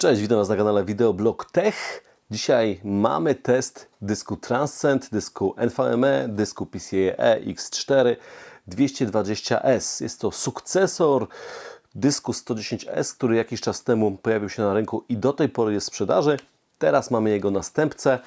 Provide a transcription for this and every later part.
Cześć, witam Was na kanale Videoblog Tech. Dzisiaj mamy test dysku Transcend, dysku NVMe, dysku PCIe X4 220S. Jest to sukcesor dysku 110S, który jakiś czas temu pojawił się na rynku i do tej pory jest w sprzedaży. Teraz mamy jego następcę.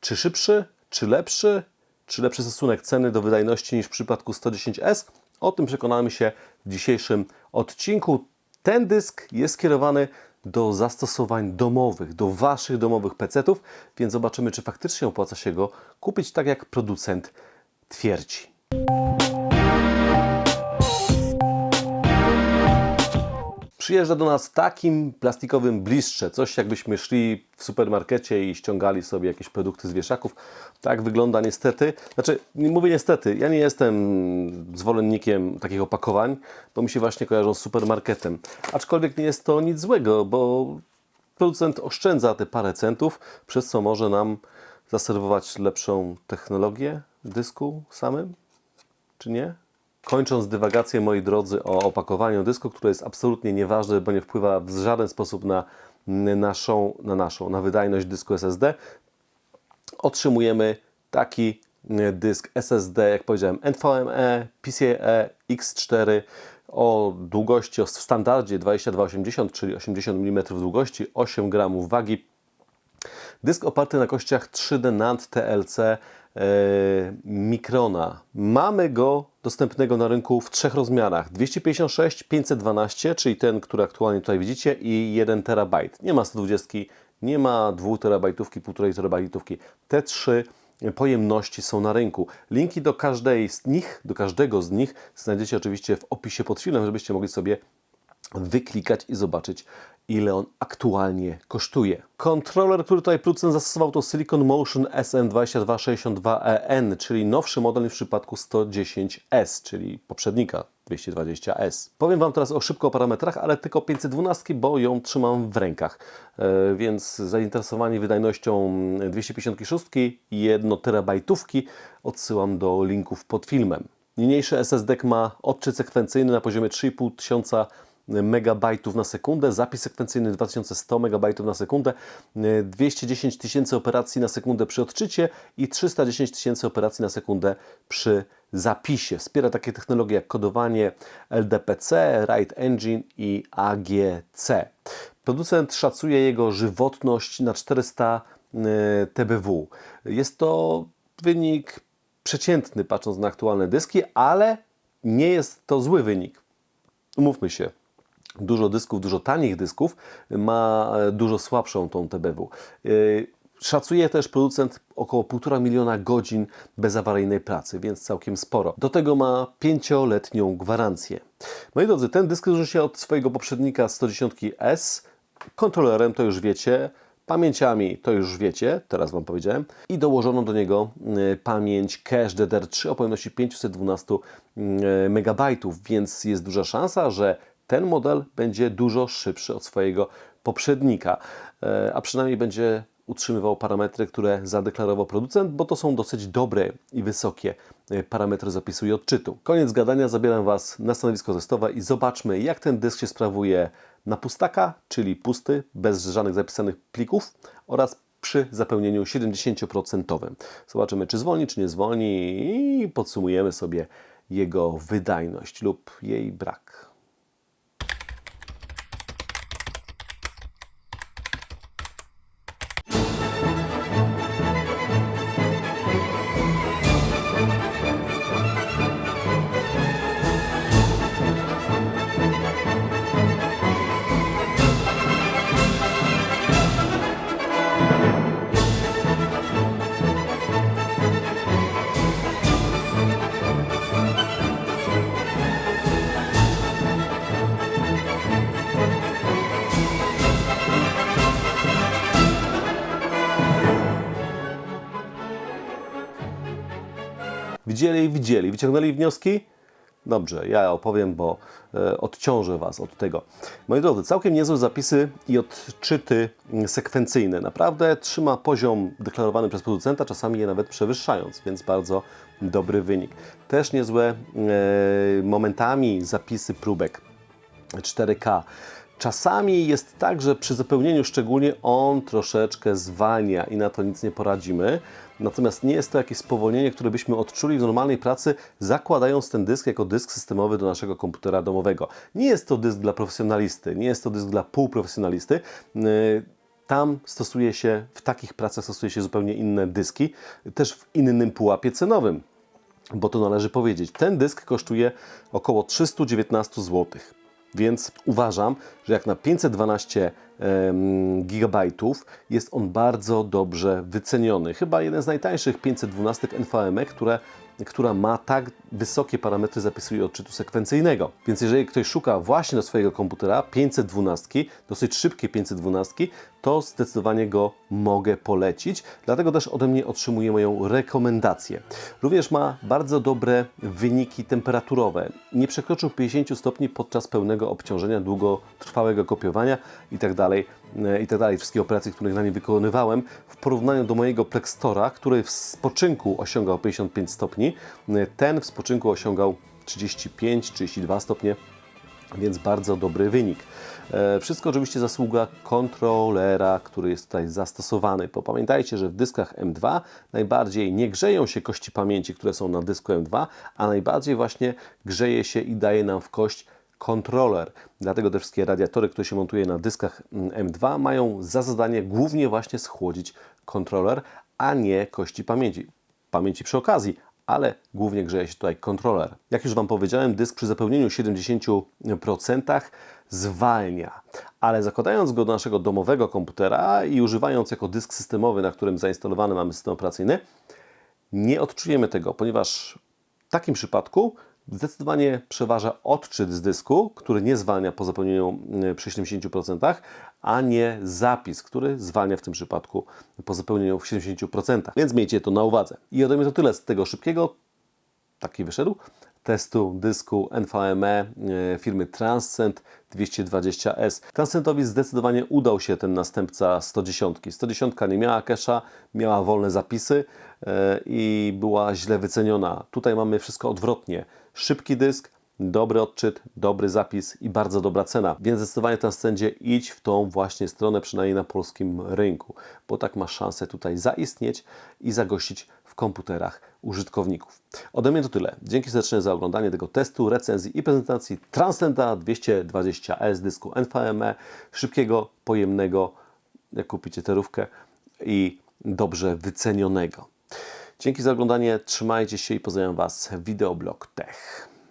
Czy szybszy, czy lepszy, czy lepszy stosunek ceny do wydajności niż w przypadku 110S? O tym przekonamy się w dzisiejszym odcinku. Ten dysk jest skierowany do zastosowań domowych, do Waszych domowych PC-ów, więc zobaczymy, czy faktycznie opłaca się go kupić tak, jak producent twierdzi. Przyjeżdża do nas w takim plastikowym blistrze, coś jakbyśmy szli w supermarkecie i ściągali sobie jakieś produkty z wieszaków. Tak wygląda niestety. Znaczy, mówię niestety, ja nie jestem zwolennikiem takich opakowań, bo mi się właśnie kojarzą z supermarketem. Aczkolwiek nie jest to nic złego, bo producent oszczędza te parę centów, przez co może nam zaserwować lepszą technologię dysku samym, czy nie? Kończąc dywagację, moi drodzy, o opakowaniu dysku, które jest absolutnie nieważne, bo nie wpływa w żaden sposób na naszą, na naszą, na wydajność dysku SSD, otrzymujemy taki e, dysk SSD, jak powiedziałem, NVMe, PCIe X4 o długości, o w standardzie 2280, czyli 80 mm długości, 8 gramów wagi. Dysk oparty na kościach 3D NAND TLC Mikrona. Mamy go dostępnego na rynku w trzech rozmiarach: 256, 512, czyli ten, który aktualnie tutaj widzicie, i 1 terabajt. Nie ma 120, nie ma 2 terabajtówki, 1,5 terabajtówki. Te trzy pojemności są na rynku. Linki do każdej z nich, do każdego z nich znajdziecie oczywiście w opisie pod filmem, żebyście mogli sobie wyklikać i zobaczyć, ile on aktualnie kosztuje. Kontroler, który tutaj producent zastosował, to Silicon Motion SM2262EN, czyli nowszy model niż w przypadku 110S, czyli poprzednika 220S. Powiem Wam teraz o szybko parametrach, ale tylko 512, bo ją trzymam w rękach. E, więc zainteresowani wydajnością 256 i 1 terabajtówki odsyłam do linków pod filmem. Niniejszy SSD ma odczyt sekwencyjny na poziomie 3500 megabajtów na sekundę, zapis sekwencyjny 2100 megabajtów na sekundę, 210 tysięcy operacji na sekundę przy odczycie i 310 tysięcy operacji na sekundę przy zapisie. Wspiera takie technologie jak kodowanie LDPC, Write Engine i AGC. Producent szacuje jego żywotność na 400 TBW. Jest to wynik przeciętny patrząc na aktualne dyski, ale nie jest to zły wynik. Umówmy się, dużo dysków, dużo tanich dysków ma e, dużo słabszą tą TBW. E, szacuje też producent około 1,5 miliona godzin bezawaryjnej pracy, więc całkiem sporo. Do tego ma pięcioletnią gwarancję. Moi drodzy, ten dysk różni się od swojego poprzednika 110S. Kontrolerem to już wiecie, pamięciami to już wiecie, teraz Wam powiedziałem, i dołożono do niego e, pamięć cache DDR3 o pojemności 512 MB, więc jest duża szansa, że ten model będzie dużo szybszy od swojego poprzednika, e, a przynajmniej będzie utrzymywał parametry, które zadeklarował producent, bo to są dosyć dobre i wysokie e, parametry zapisu i odczytu. Koniec gadania, zabieram Was na stanowisko testowe i zobaczmy, jak ten dysk się sprawuje na pustaka, czyli pusty, bez żadnych zapisanych plików oraz przy zapełnieniu 70%. Zobaczymy, czy zwolni, czy nie zwolni i podsumujemy sobie jego wydajność lub jej brak. Widzieli, widzieli, wyciągnęli wnioski? Dobrze, ja opowiem, bo e, odciążę Was od tego. Moi drodzy, całkiem niezłe zapisy i odczyty mm, sekwencyjne. Naprawdę trzyma poziom deklarowany przez producenta, czasami je nawet przewyższając, więc bardzo dobry wynik. Też niezłe e, momentami zapisy próbek 4K. Czasami jest tak, że przy zapełnieniu szczególnie on troszeczkę zwalnia i na to nic nie poradzimy. Natomiast nie jest to jakieś spowolnienie, które byśmy odczuli w normalnej pracy, zakładając ten dysk jako dysk systemowy do naszego komputera domowego. Nie jest to dysk dla profesjonalisty, nie jest to dysk dla półprofesjonalisty. Yy, Tam stosuje się, w takich pracach stosuje się zupełnie inne dyski, też w innym pułapie cenowym bo to należy powiedzieć. Ten dysk kosztuje około 319 zł. Więc uważam, że jak na 512 em, gigabajtów jest on bardzo dobrze wyceniony. Chyba jeden z najtańszych 512 NVMe, które, która ma tak wysokie parametry zapisu i odczytu sekwencyjnego. Więc jeżeli ktoś szuka właśnie do swojego komputera 512, dosyć szybkie 512, to zdecydowanie go mogę polecić. Dlatego też ode mnie otrzymuje moją rekomendację. Również ma bardzo dobre wyniki temperaturowe. Nie przekroczył 50 stopni podczas pełnego obciążenia, długotrwałego kopiowania itd. e, itd. Wszystkie operacje, które na nim wykonywałem, w porównaniu do mojego Plextora, który w spoczynku osiągał 55 stopni, e, ten w spoczynku osiągał 35-32 stopnie więc bardzo dobry wynik. E, Wszystko oczywiście zasługa kontrolera, który jest tutaj zastosowany. Bo pamiętajcie, że w dyskach M2 najbardziej nie grzeją się kości pamięci, które są na dysku M2, a najbardziej właśnie grzeje się i daje nam w kość kontroler. Dlatego te wszystkie radiatory, które się montuje na dyskach mm, M2 mają za zadanie głównie właśnie schłodzić kontroler, a nie kości pamięci. Pamięci przy okazji, ale głównie grzeje się tutaj kontroler. Jak już Wam powiedziałem, dysk przy zapełnieniu 70% zwalnia, ale zakładając go do naszego domowego komputera i używając jako dysk systemowy, na którym zainstalowany mamy system operacyjny, nie odczujemy tego, ponieważ w takim przypadku zdecydowanie przeważa odczyt z dysku, który nie zwalnia po zapełnieniu y, przy 70%, a nie zapis, który zwalnia w tym przypadku po zapełnieniu w 70%. Więc miejcie to na uwadze. I ode mnie to tyle z tego szybkiego, taki wyszedł, testu dysku NVMe e, firmy Transcend 220S. Transcendowi zdecydowanie udał się ten następca 110. 110 nie miała cache'a, miała wolne zapisy e, i była źle wyceniona. Tutaj mamy wszystko odwrotnie. Szybki dysk, dobry odczyt, dobry zapis i bardzo dobra cena. Więc zdecydowanie Transcendzie idź w tą właśnie stronę, przynajmniej na polskim rynku, bo tak masz szansę tutaj zaistnieć i zagościć w komputerach użytkowników. Ode mnie to tyle. Dzięki serdecznie za oglądanie tego testu, recenzji i prezentacji Transcenda 220S dysku NVMe, szybkiego, pojemnego, jak kupicie terówkę i dobrze wycenionego. Dzięki za oglądanie, trzymajcie się i pozdrawiam Was, Wideoblog Tech.